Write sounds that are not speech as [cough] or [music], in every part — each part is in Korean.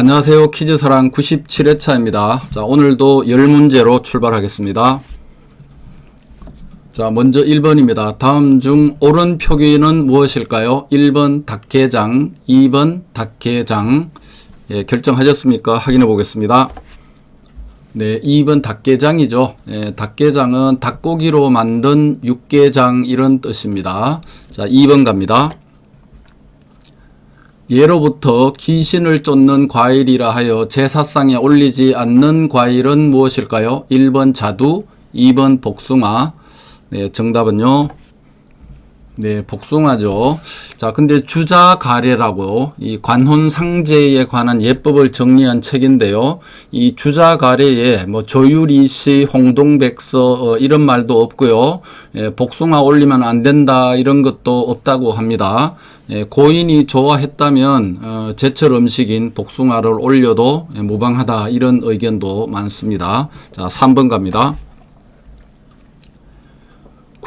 안녕하세요. 퀴즈사랑 97회차입니다. 자, 오늘도 10문제로 출발하겠습니다. 자, 먼저 1번입니다. 다음 중 옳은 표기는 무엇일까요? 1번 닭게장, 2번 닭게장. 예, 결정하셨습니까? 확인해 보겠습니다. 네, 2번 닭게장이죠. 예, 닭게장은 닭고기로 만든 육개장 이런 뜻입니다. 자, 2번 갑니다. 예로부터 귀신을 쫓는 과일이라 하여 제사상에 올리지 않는 과일은 무엇일까요? 1번 자두, 2번 복숭아. 네, 정답은요. 네, 복숭아죠. 자, 근데 주자가래라고 이 관혼상제에 관한 예법을 정리한 책인데요. 이 주자가래에 뭐 조유리시, 홍동백서 어, 이런 말도 없고요. 예, 복숭아 올리면 안 된다 이런 것도 없다고 합니다. 예, 고인이 좋아했다면 어, 제철 음식인 복숭아를 올려도 예, 무방하다 이런 의견도 많습니다. 자, 3번 갑니다.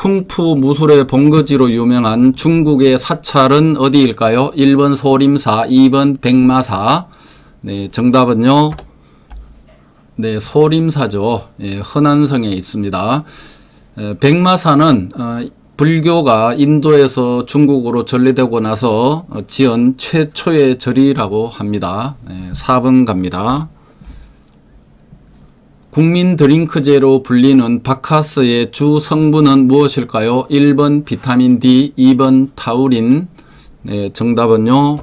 쿵푸 무술의 본거지로 유명한 중국의 사찰은 어디일까요? 1번 소림사, 2번 백마사. 네, 정답은요. 네, 소림사죠. 예, 허난성에 있습니다. 에, 백마사는 어, 불교가 인도에서 중국으로 전래되고 나서 어, 지은 최초의 절이라고 합니다. 네, 4번 갑니다. 국민 드링크제로 불리는 바카스의 주 성분은 무엇일까요? 1번 비타민 D, 2번 타우린. 네, 정답은요.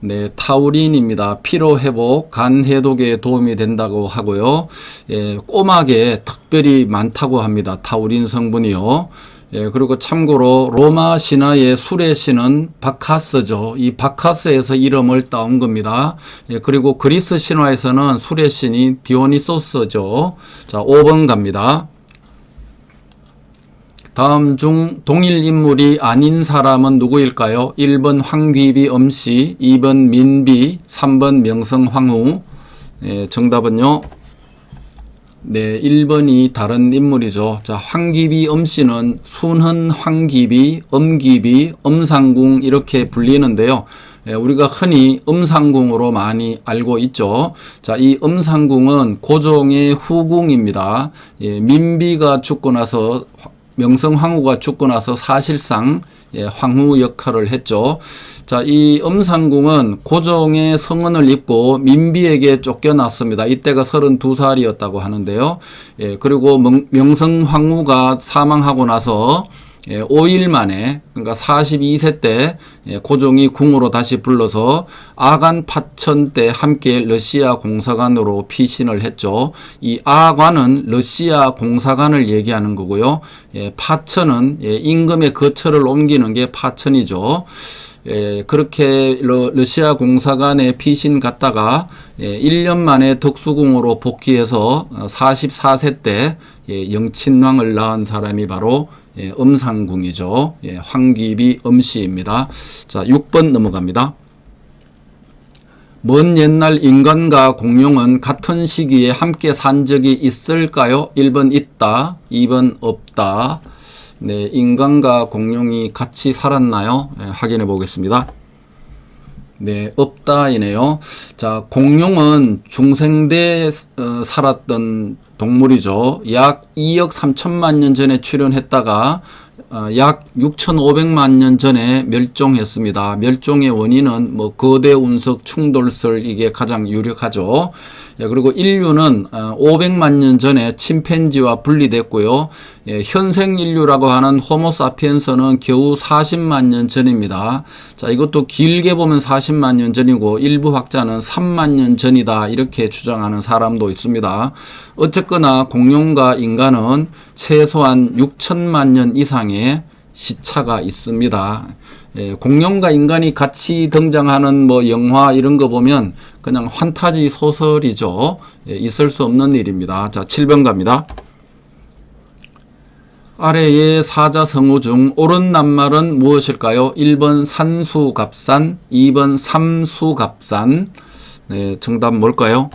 네, 타우린입니다. 피로 회복, 간 해독에 도움이 된다고 하고요. 예, 꼬막에 특별히 많다고 합니다. 타우린 성분이요. 예, 그리고 참고로 로마 신화의 술의 신은 바카스죠. 이 바카스에서 이름을 따온 겁니다. 예, 그리고 그리스 신화에서는 술의 신이 디오니소스죠. 자, 5번 갑니다. 다음 중 동일 인물이 아닌 사람은 누구일까요? 1번 황귀비 엄씨, 2번 민비, 3번 명성 황후. 예, 정답은요. 네, 1번이 다른 인물이죠. 자, 황기비 엄씨는 순헌 황기비, 엄기비, 엄상궁 이렇게 불리는데요. 예, 우리가 흔히 음상궁으로 많이 알고 있죠. 자, 이 음상궁은 고종의 후궁입니다. 예, 민비가 죽고 나서 명성황후가 죽고 나서 사실상 예, 황후 역할을 했죠. 자, 이 음상궁은 고종의 성은을 입고 민비에게 쫓겨났습니다. 이때가 32살이었다고 하는데요. 예, 그리고 명 성 황후가 사망하고 나서 예, 5일 만에 그러니까 42세 때 예, 고종이 궁으로 다시 불러서 아간 파천 때 함께 러시아 공사관으로 피신을 했죠. 이 아관은 러시아 공사관을 얘기하는 거고요. 예, 파천은 예, 임금의 거처를 옮기는 게 파천이죠. 예, 그렇게 러, 러시아 공사관에 피신 갔다가 예, 1년 만에 덕수궁으로 복귀해서 44세 어, 때 예, 영친왕을 낳은 사람이 바로 예, 음상궁이죠. 예, 황귀비 음씨입니다. 자, 6번 넘어갑니다. 먼 옛날 인간과 공룡은 같은 시기에 함께 산 적이 있을까요? 1번 있다, 2번 없다. 네, 인간과 공룡이 같이 살았나요? 네, 확인해 보겠습니다. 네, 없다이네요. 자, 공룡은 중생대 어, 살았던 동물이죠. 약 2억 3천만 년 전에 출현했다가 어, 약 6,500만 년 전에 멸종했습니다. 멸종의 원인은 뭐 거대 운석 충돌설 이게 가장 유력하죠. 예, 그리고 인류는 500만 어, 년 전에 침팬지와 분리됐고요. 예, 현생 인류라고 하는 호모사피엔스는 겨우 40만 년 전입니다. 자, 이것도 길게 보면 40만 년 전이고 일부 학자는 3만 년 전이다 이렇게 주장하는 사람도 있습니다. 어쨌거나 공룡과 인간은 최소한 6천만 년 이상의 시차가 있습니다. 예, 공룡과 인간이 같이 등장하는 뭐 영화 이런 거 보면 그냥 환타지 소설이죠. 예, 있을 수 없는 일입니다. 자, 7번 갑니다. 아래의 사자성어 중 옳은 낱말은 무엇일까요? 1번 산수갑산, 2번 삼수갑산. 네, 정답 뭘까요?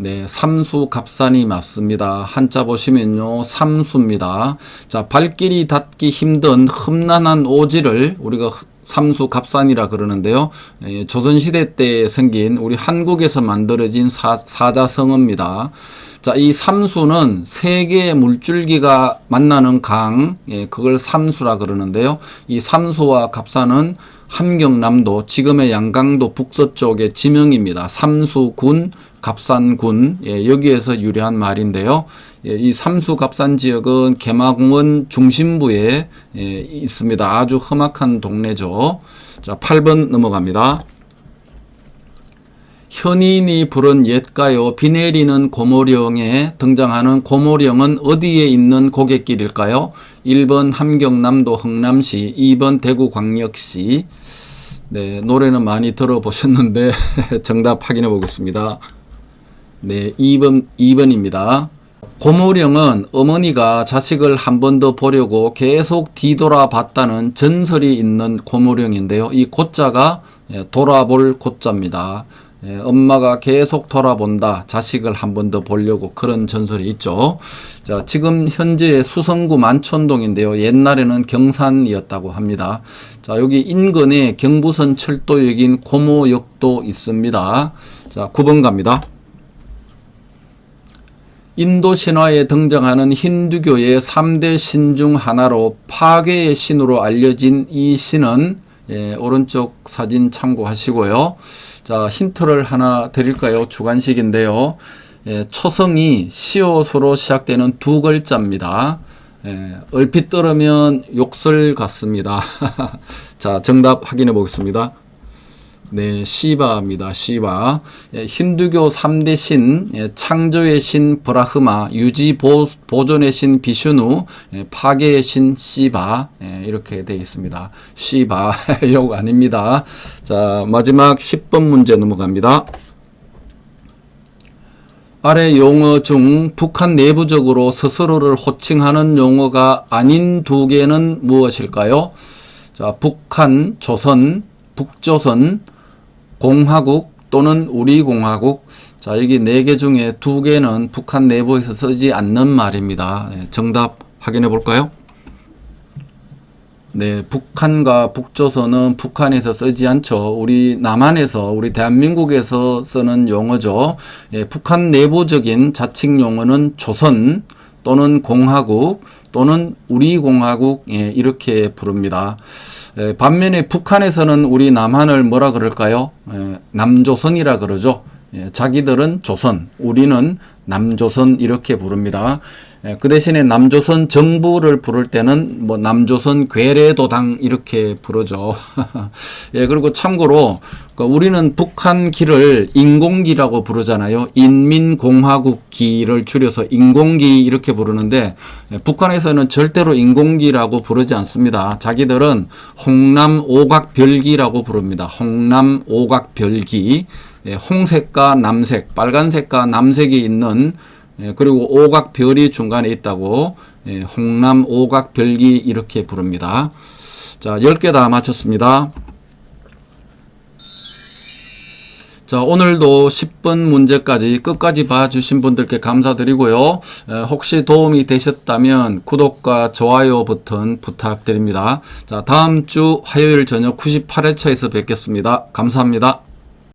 네, 삼수 갑산이 맞습니다. 한자 보시면요, 삼수입니다. 자, 발길이 닿기 힘든 험난한 오지를 우리가 삼수 갑산이라 그러는데요. 예, 조선시대 때 생긴 우리 한국에서 만들어진 사, 사자성어입니다. 자, 이 삼수는 세 개의 물줄기가 만나는 강, 예, 그걸 삼수라 그러는데요. 이 삼수와 갑산은 함경남도, 지금의 양강도 북서쪽의 지명입니다. 삼수군, 갑산군, 예, 여기에서 유래한 말인데요. 예, 이 삼수 갑산 지역은 개마공원 중심부에 예, 있습니다. 아주 험악한 동네죠. 자, 8번 넘어갑니다. 현인이 부른 옛가요 비 내리는 고모령에 등장하는 고모령은 어디에 있는 고갯길일까요? 1번 함경남도 흥남시, 2번 대구광역시. 네, 노래는 많이 들어보셨는데 [laughs] 정답 확인해 보겠습니다. 네, 2번 2번입니다. 고모령은 어머니가 자식을 한 번 더 보려고 계속 뒤돌아봤다는 전설이 있는 고모령인데요. 이 고자가 예, 돌아볼 고자입니다. 예, 엄마가 계속 돌아본다. 자식을 한 번 더 보려고 그런 전설이 있죠. 자, 지금 현재 수성구 만촌동인데요. 옛날에는 경산이었다고 합니다. 자, 여기 인근에 경부선 철도역인 고모역도 있습니다. 자, 9번 갑니다. 인도 신화에 등장하는 힌두교의 3대 신 중 하나로 파괴의 신으로 알려진 이 신은 예, 오른쪽 사진 참고하시고요. 자, 힌트를 하나 드릴까요? 주관식인데요. 예, 초성이 시옷으로 시작되는 두 글자입니다. 예, 얼핏 들으면 욕설 같습니다. [laughs] 자, 정답 확인해 보겠습니다. 네, 시바입니다. 시바. 예, 힌두교 3대 신, 예, 창조의 신 브라흐마, 유지 보, 보존의 신 비슈누, 예, 파괴의 신 시바. 예, 이렇게 되어 있습니다. 시바. [laughs] 요거 아닙니다. 자, 마지막 10번 문제 넘어갑니다. 아래 용어 중 북한 내부적으로 스스로를 호칭하는 용어가 아닌 두 개는 무엇일까요? 자, 북한, 조선, 북조선, 공화국 또는 우리 공화국. 자, 여기 네 개 중에 두 개는 북한 내부에서 쓰지 않는 말입니다. 네, 정답 확인해 볼까요? 네, 북한과 북조선은 북한에서 쓰지 않죠. 우리 남한에서, 우리 대한민국에서 쓰는 용어죠. 예, 북한 내부적인 자칭 용어는 조선 또는 공화국 또는 우리 공화국 예, 이렇게 부릅니다. 예, 반면에 북한에서는 우리 남한을 뭐라 그럴까요? 예, 남조선이라 그러죠. 예, 자기들은 조선, 우리는 남조선 이렇게 부릅니다. 예, 그 대신에 남조선 정부를 부를 때는 뭐 남조선 괴뢰도당 이렇게 부르죠. [laughs] 예, 그리고 참고로 그 우리는 북한 기를 인공기라고 부르잖아요. 인민공화국 기를 줄여서 인공기 이렇게 부르는데 예, 북한에서는 절대로 인공기라고 부르지 않습니다. 자기들은 홍남 오각별기라고 부릅니다. 홍남 오각별기. 예, 홍색과 남색, 빨간색과 남색이 있는 예, 그리고 오각별이 중간에 있다고 예, 홍남 오각별기 이렇게 부릅니다. 자, 10개 다 맞췄습니다. 자, 오늘도 10번 문제까지 끝까지 봐주신 분들께 감사드리고요. 에, 혹시 도움이 되셨다면 구독과 좋아요 버튼 부탁드립니다. 자, 다음 주 화요일 저녁 98회차에서 뵙겠습니다. 감사합니다.